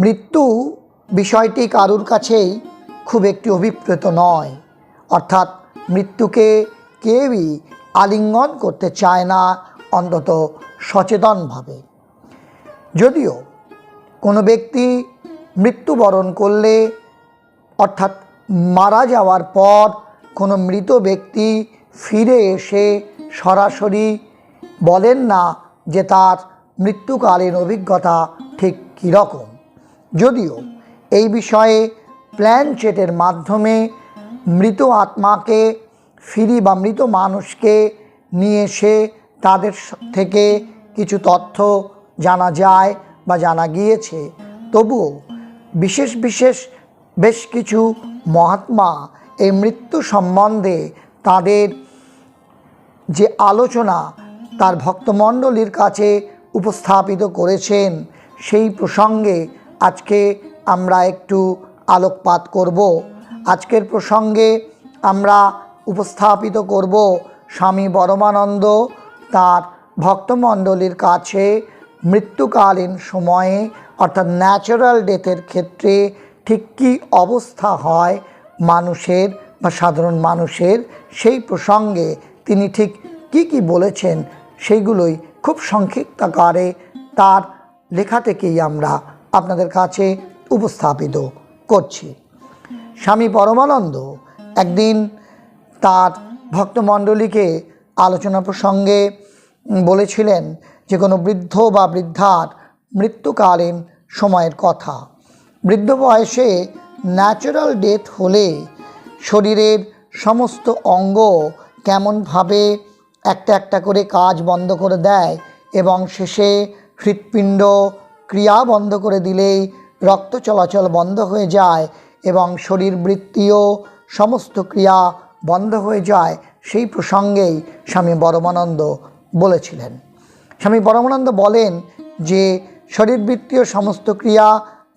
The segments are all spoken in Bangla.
মৃত্যু বিষয়টি কারুর কাছেই খুব একটি অভিপ্রেত নয়। অর্থাৎ মৃত্যুকে কেউই আলিঙ্গন করতে চায় না, অন্তত সচেতনভাবে। যদিও কোনো ব্যক্তি মৃত্যুবরণ করলে, অর্থাৎ মারা যাওয়ার পর কোনো মৃত ব্যক্তি ফিরে এসে সরাসরি বলেন না যে তার মৃত্যুকালীন অভিজ্ঞতা ঠিক কীরকম যদিও এই বিষয়ে প্ল্যান চেটের মাধ্যমে মৃত আত্মাকে ফিরি বা মৃত মানুষকে নিয়ে এসে তাদের থেকে কিছু তথ্য জানা যায় বা জানা গিয়েছে। তবুও বিশেষ বিশেষ বেশ কিছু মহাত্মা এই মৃত্যু সম্বন্ধে তাদের যে আলোচনা তার ভক্তমণ্ডলীর কাছে উপস্থাপিত করেছেন, সেই প্রসঙ্গে আজকে আমরা একটু আলোকপাত করব। আজকের প্রসঙ্গে আমরা উপস্থাপিত করব স্বামী পরমানন্দ তার ভক্তমণ্ডলীর কাছে মৃত্যুকালীন সময়ে, অর্থাৎ ন্যাচারাল ডেথের ক্ষেত্রে ঠিক কী অবস্থা হয় মানুষের বা সাধারণ মানুষের, সেই প্রসঙ্গে তিনি ঠিক কি কি বলেছেন, সেইগুলোই খুব সংক্ষিপ্ত আকারে তার লেখা থেকেই আমরা আপনাদের কাছে উপস্থাপিত করছি। স্বামী পরমানন্দ একদিন তার ভক্তমণ্ডলীকে আলোচনা প্রসঙ্গে বলেছিলেন যে কোনো বৃদ্ধ বা বৃদ্ধার মৃত্যুকালীন সময়ের কথা। বৃদ্ধ বয়সে ন্যাচারাল ডেথ হলে শরীরের সমস্ত অঙ্গ কেমনভাবে একটা একটা করে কাজ বন্ধ করে দেয় এবং শেষে হৃৎপিণ্ড ক্রিয়া বন্ধ করে দিলেই রক্ত চলাচল বন্ধ হয়ে যায় এবং শরীর বৃত্তীয় সমস্ত ক্রিয়া বন্ধ হয়ে যায়। সেই প্রসঙ্গেই স্বামী পরমানন্দ বলেছিলেন। স্বামী পরমানন্দ বলেন যে শরীরবৃত্তীয় সমস্ত ক্রিয়া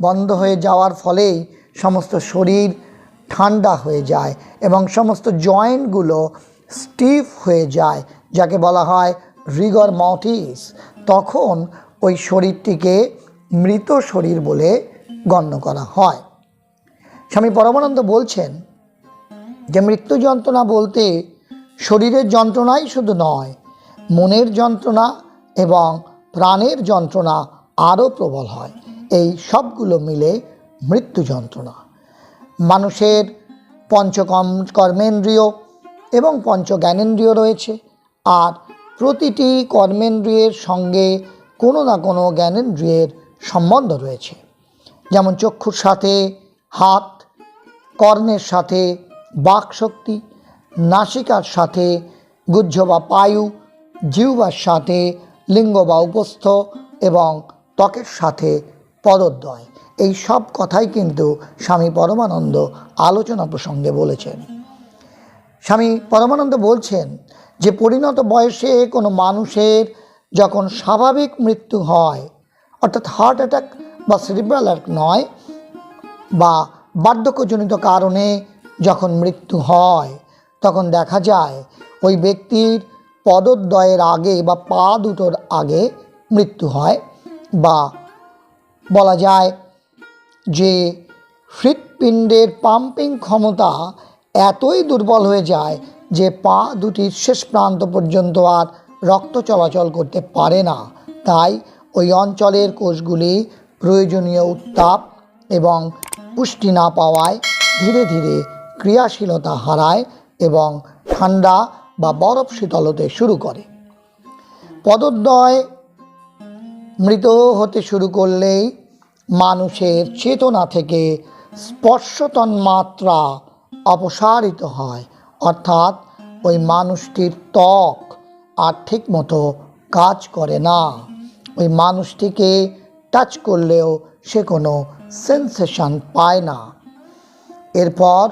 বন্ধ হয়ে যাওয়ার ফলেই সমস্ত শরীর ঠান্ডা হয়ে যায় এবং সমস্ত জয়েন্টগুলো স্টিফ হয়ে যায়, যাকে বলা হয় রিগর মটিস তখন ওই শরীরটিকে মৃত শরীর বলে গণ্য করা হয়। স্বামী পরমানন্দ বলছেন যে মৃত্যু যন্ত্রণা বলতে শরীরের যন্ত্রণাই শুধু নয়, মনের যন্ত্রণা এবং প্রাণের যন্ত্রণা আরও প্রবল হয়। এই সবগুলো মিলে মৃত্যু যন্ত্রণা। মানুষের পঞ্চকর্ম কর্মেন্দ্রিয় এবং পঞ্চ জ্ঞানেন্দ্রিয় রয়েছে আর প্রতিটি কর্মেন্দ্রিয়ের সঙ্গে কোনো না কোনো জ্ঞানেন্দ্রিয়ের সম্বন্ধ রয়েছে। যেমন চক্ষুর সাথে হাত, কর্ণের সাথে বাক শক্তি নাসিকার সাথে গুহ্য বা পায়ু জিহ্বার সাথে লিঙ্গ বা উপস্থ এবং ত্বকের সাথে পদদ্বয়। এই সব কথাই কিন্তু স্বামী পরমানন্দ আলোচনা প্রসঙ্গে বলেছেন। স্বামী পরমানন্দ বলছেন যে, পরিণত বয়সে কোনো মানুষের যখন স্বাভাবিক মৃত্যু হয় অর্থাৎ হার্ট অ্যাটাক বা সেরিব্রাল অ্যাটাক নয়, বা বার্ধক্যজনিত কারণে যখন মৃত্যু হয়, তখন দেখা যায় ওই ব্যক্তির পদদ্বয়ের আগে বা পা দুটোর আগে মৃত্যু হয়, বা বলা যায় যে হৃৎপিণ্ডের পাম্পিং ক্ষমতা এতই দুর্বল হয়ে যায় যে পা দুটির শেষ প্রান্ত পর্যন্ত আর রক্ত চলাচল করতে পারে না। তাই ওই অঞ্চলের কোষগুলি প্রয়োজনীয় উত্তাপ এবং পুষ্টি না পাওয়ায় ধীরে ধীরে ক্রিয়াশীলতা হারায় এবং ঠান্ডা বা বরফ শীতল হতে শুরু করে। পদদ্বয় মৃত হতে শুরু করলেই মানুষের চেতনা থেকে স্পর্শতন মাত্রা অপসারিত হয়। অর্থাৎ ওই মানুষটির ত্বক আর ঠিক মতো কাজ করে না। ওই মানুষটিকে টাচ করলেও সে কোনো সেন্সেশন পায় না। এরপর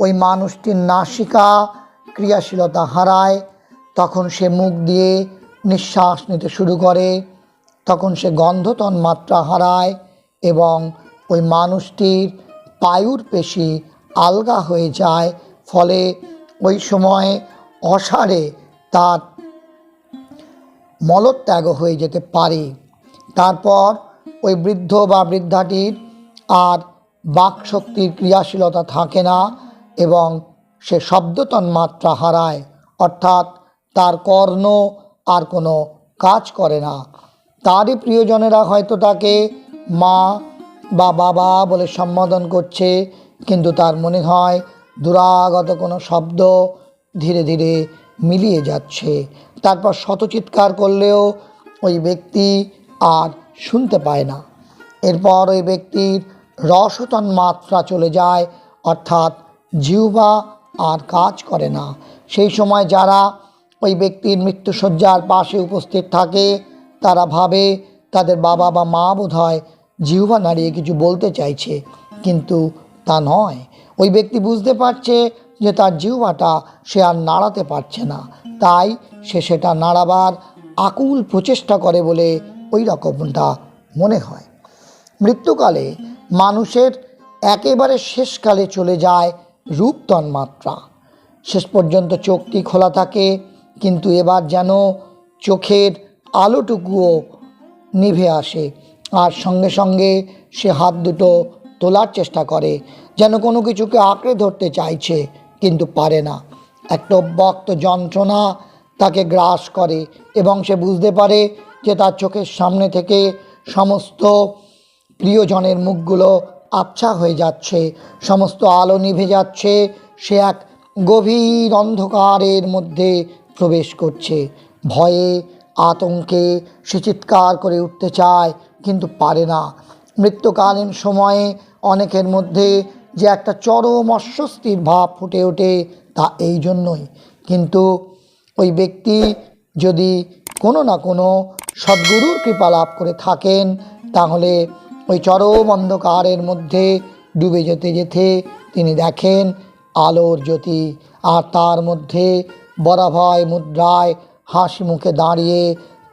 ওই মানুষটির নাসিকা ক্রিয়াশীলতা হারায়, তখন সে মুখ দিয়ে নিঃশ্বাস নিতে শুরু করে, তখন সে গন্ধতন মাত্রা হারায় এবং ওই মানুষটির পায়ুর পেশি আলগা হয়ে যায়, ফলে ওই সময় অসারে তার মলত্যাগ হয়ে যেতে পারে। তারপর ওই বৃদ্ধ বা বৃদ্ধাটির আর বাকশক্তির ক্রিয়াশীলতা থাকে না এবং সে শব্দ তন্মাত্রা হারায়, অর্থাৎ তার কর্ণ আর কোনো কাজ করে না। তারই প্রিয়জনেরা হয়তো তাকে মা বা বাবা বলে সম্বোধন করছে, কিন্তু তার মনে হয় দুরাগত কোনো শব্দ ধীরে ধীরে মিলিয়ে যাচ্ছে। তারপর শতচিৎকার করলেও ওই ব্যক্তি আর শুনতে পায় না। এরপর ওই ব্যক্তির রসতন মাত্রা চলে যায়, অর্থাৎ জিহ্বা আর কাজ করে না। সেই সময় যারা ওই ব্যক্তির মৃত্যুসজ্জার পাশে উপস্থিত থাকে, তারা ভাবে তাদের বাবা বা মা বোধ হয় জিহ্বা নাড়িয়ে কিছু বলতে চাইছে, কিন্তু তা নয়। ওই ব্যক্তি বুঝতে পারছে যে তার জিহ্বাটা সে আর নাড়াতে পারছে না। তাই সে সেটা নাড়াবার আকুল প্রচেষ্টা করে বলে ওই রকমটা মনে হয়। মৃত্যুকালে মানুষের একেবারে শেষকালে চলে যায় রূপ তন্মাত্রা। শেষ পর্যন্ত চোখটি খোলা থাকে, কিন্তু এবার যেন চোখের আলোটুকুও নিভে আসে। আর সঙ্গে সঙ্গে সে হাত দুটো তোলার চেষ্টা করে, যেন কোনো কিছুকে আঁকড়ে ধরতে চাইছে। কিন্তু পারে না। একটা অব্যক্ত যন্ত্রণা তাকে গ্রাস করে এবং সে বুঝতে পারে যে তার চোখের সামনে থেকে সমস্ত প্রিয়জনের মুখগুলো আবছা হয়ে যাচ্ছে, সমস্ত আলো নিভে যাচ্ছে, সে এক গভীর অন্ধকারের মধ্যে প্রবেশ করছে। ভয়ে, আতঙ্কে সে চিৎকার করে উঠতে চায়, কিন্তু পারে না। মৃত্যুকালীন সময়ে অনেকের মধ্যে যে একটা চরম অস্বস্তির ভাব ফুটে ওঠে তা এই জন্যই। কিন্তু ওই ব্যক্তি যদি কোনো না কোনো সদ্গুরুর কৃপা লাভ করে থাকেন, তাহলে ওই চরম অন্ধকারের মধ্যে ডুবে যেতে যেতে তিনি দেখেন আলোর জ্যোতি আর তার মধ্যে বরাভয় মুদ্রায় হাসি মুখে দাঁড়িয়ে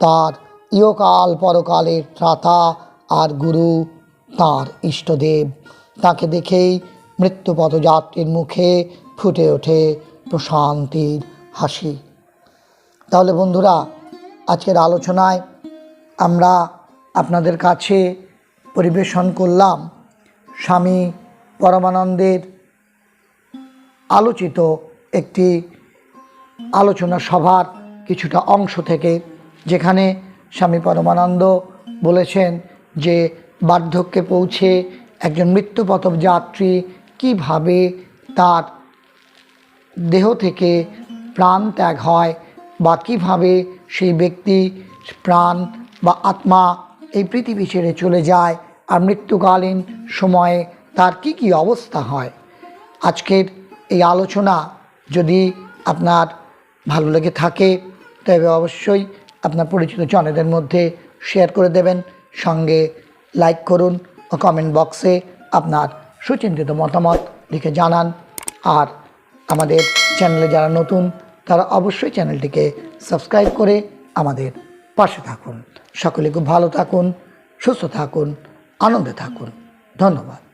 তার ইয়কাল পরকালের ত্রাতা আর গুরু, তার ইষ্টদেব। তাকে দেখেই মৃত্যুপথযাত্রীর মুখে ফুটে ওঠে প্রশান্তির হাসি। তাহলে বন্ধুরা, আজকের আলোচনায় আমরা আপনাদের কাছে পরিবেশন করলাম স্বামী পরমানন্দের আলোচিত একটি আলোচনা সভার কিছুটা অংশ থেকে, যেখানে স্বামী পরমানন্দ বলেছেন যে বার্ধক্যে পৌঁছে একজন মৃত্যুপথব যাত্রী কীভাবে তার দেহ থেকে প্রাণ ত্যাগ হয় বা কীভাবে সেই ব্যক্তি প্রাণ বা আত্মা এই পৃথিবী ছেড়ে চলে যায় আর মৃত্যুকালীন সময়ে তার কি কি অবস্থা হয়? আজকের এই আলোচনা যদি আপনার ভালো লেগে থাকে, তবে অবশ্যই আপনার পরিচিত জনেদের মধ্যে শেয়ার করে দেবেন। সঙ্গে লাইক করুন। ও কমেন্ট বক্সে আপনার সুচিন্তিত মতামত লিখে জানান। আর আমাদের চ্যানেলে যারা নতুন, তারা অবশ্যই চ্যানেলটিকে সাবস্ক্রাইব করে আমাদের পাশে থাকুন। সকলে খুব ভালো থাকুন, সুস্থ থাকুন, আনন্দে থাকুন। ধন্যবাদ।